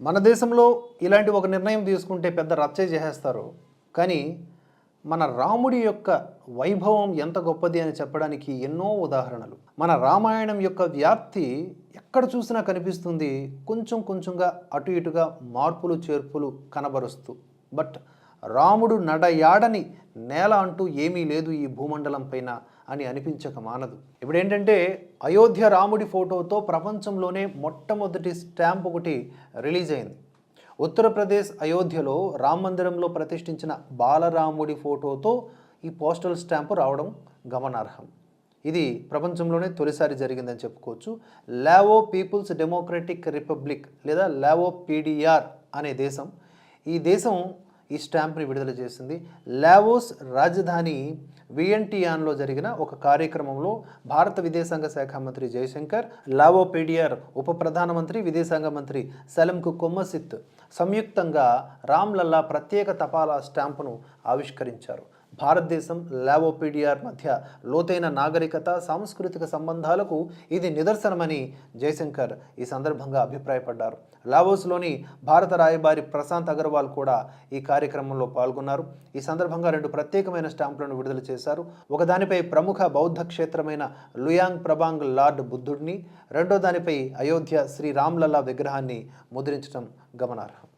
మన దేశంలో ఇలాంటి ఒక నిర్ణయం తీసుకుంటే పెద్ద రచ్చ చేసేస్తారు. కానీ మన రాముడి యొక్క వైభవం ఎంత గొప్పది అని చెప్పడానికి ఎన్నో ఉదాహరణలు. మన రామాయణం యొక్క వ్యాప్తి ఎక్కడ చూసినా కనిపిస్తుంది. కొంచెం కొంచెంగా అటు ఇటుగా మార్పులు చేర్పులు కనబరుస్తూ. బట్ రాముడు నడయాడని నేల అంటూ ఏమీ లేదు ఈ భూమండలం పైన అని అనిపించక మానదు. ఇప్పుడు ఏంటంటే అయోధ్య రాముడి ఫోటోతో ప్రపంచంలోనే మొట్టమొదటి స్టాంప్ ఒకటి రిలీజ్ అయింది. ఉత్తరప్రదేశ్ అయోధ్యలో రామ మందిరంలో ప్రతిష్ఠించిన బాలరాముడి ఫోటోతో ఈ పోస్టల్ స్టాంపు రావడం గమనార్హం. ఇది ప్రపంచంలోనే తొలిసారి జరిగిందని చెప్పుకోవచ్చు. లావో పీపుల్స్ డెమోక్రటిక్ రిపబ్లిక్ లేదా లావో పీడిఆర్ అనే దేశం. ఈ దేశం ఈ స్టాంప్ని విడుదల చేసింది. లావోస్ రాజధాని వియన్టియాన్లో జరిగిన ఒక కార్యక్రమంలో భారత విదేశాంగ శాఖ మంత్రి జయశంకర్ లావోపీడియర్ ఉప ప్రధానమంత్రి విదేశాంగ మంత్రి సలంకు కొమ్మసిత్ సంయుక్తంగా రామ్లల్లా ప్రత్యేక తపాలా స్టాంపును ఆవిష్కరించారు. భారతదేశం లావోపీడియార్ మధ్య లోతైన నాగరికత సాంస్కృతిక సంబంధాలకు ఇది నిదర్శనమని జయశంకర్ ఈ సందర్భంగా అభిప్రాయపడ్డారు. లావోస్లోని భారత రాయబారి ప్రశాంత్ అగర్వాల్ కూడా ఈ కార్యక్రమంలో పాల్గొన్నారు. ఈ సందర్భంగా రెండు ప్రత్యేకమైన స్టాంపులను విడుదల చేశారు. ఒకదానిపై ప్రముఖ బౌద్ధ క్షేత్రమైన లుయాంగ్ ప్రభాంగ్ లార్డ్ బుద్ధుడిని రెండో దానిపై అయోధ్య శ్రీ రామ్లల్లా విగ్రహాన్ని ముద్రించడం గమనార్హం.